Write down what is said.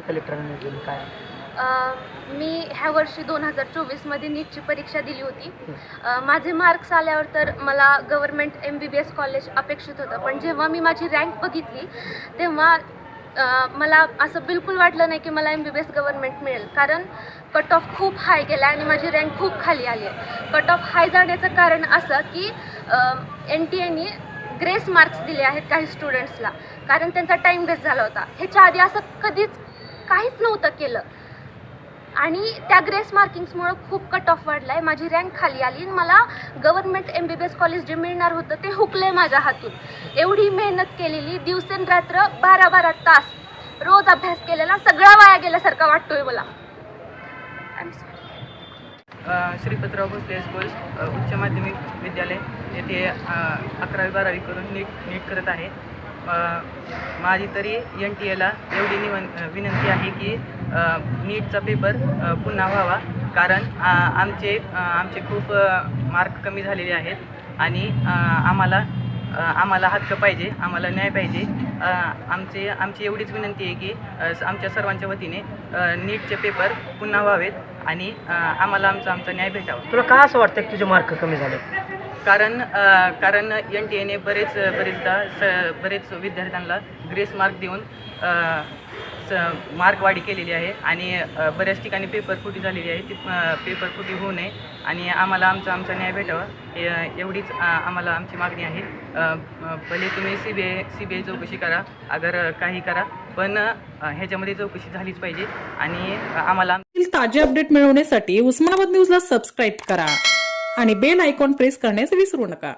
कलेक्टरांनी दिली काय? अ, मी ह्या वर्षी दोन हजार चोवीसमध्ये नीटची परीक्षा दिली होती. अ, माझे मार्क्स आल्यावर तर मला government M B B S college अपेक्षित होतं. पण जेव्हा मी माझी रँक बघितली तेव्हा अ, मला असं बिलकुल वाटलं नाही की मला M B B S government मिळेल. कारण कट ऑफ खूप हाय गेला आणि माझी रँक खूप खाली आली आहे कट ऑफ हाय जाण्याचं कारण असं की एन टी एने ग्रेस मार्क्स दिले आहेत काही स्टुडंट्सला कारण त्यांचा टाईम वेस्ट झाला होता. ह्याच्या आधी असं कधीच काहीच नव्हतं केलं. आणि त्या ग्रेस मार्किंग्समुळं खूप कट ऑफ वाढला आहे माझी रँक खाली आली. आणि मला government M B B S college जे मिळणार होतं ते हुकलं माझ्या हातून. एवढी मेहनत केलेली दिवसेंरात्र बारा बारा तास रोज अभ्यास केलेला सगळा वाया गेल्यासारखा वाटतोय मला. श्रीपतराव भोसले स्कूल उच्च माध्यमिक विद्यालय येथे अकरावी बारावी करून नीट नीट करत आहे. माझी तरी एन टी एला एवढी निवन विनंती आहे की नीटचा पेपर पुन्हा व्हावा. कारण आमचे आमचे खूप मार्क कमी झालेले आहेत आणि आम्हाला आम्हाला हक्क पाहिजे आम्हाला न्याय पाहिजे. आमचे आमची एवढीच विनंती आहे की आमच्या सर्वांच्या वतीने नीटचे पेपर पुन्हा व्हावेत आणि आम्हाला आमचा आमचा न्याय भेटावा. तुला का असं वाटतं की तुझे मार्क कमी झाले कारण कारण एन टी एने बरेच बरेचदा स बरेच विद्यार्थ्यांना ग्रेस मार्क देऊन स मार्कवाढी केलेली आहे. आणि बऱ्याच ठिकाणी पेपर फुटी झालेली आहे. ती पेपर फुटी होऊ नये. आणि आम्हाला आमचा आमचा न्याय भेटावा. एवढीच आम्हाला आमची मागणी आहे. भले तुम्ही C B I C B I चौकशी करा. अगर काही करा. पण ह्याच्यामध्ये चौकशी झालीच पाहिजे. आणि आम्हाला ताजे अपडेट मिळवण्यासाठी उस्मानाबाद न्यूजला सबस्क्राईब करा. आणि बेल आयकॉन प्रेस करण्यास विसरू नका.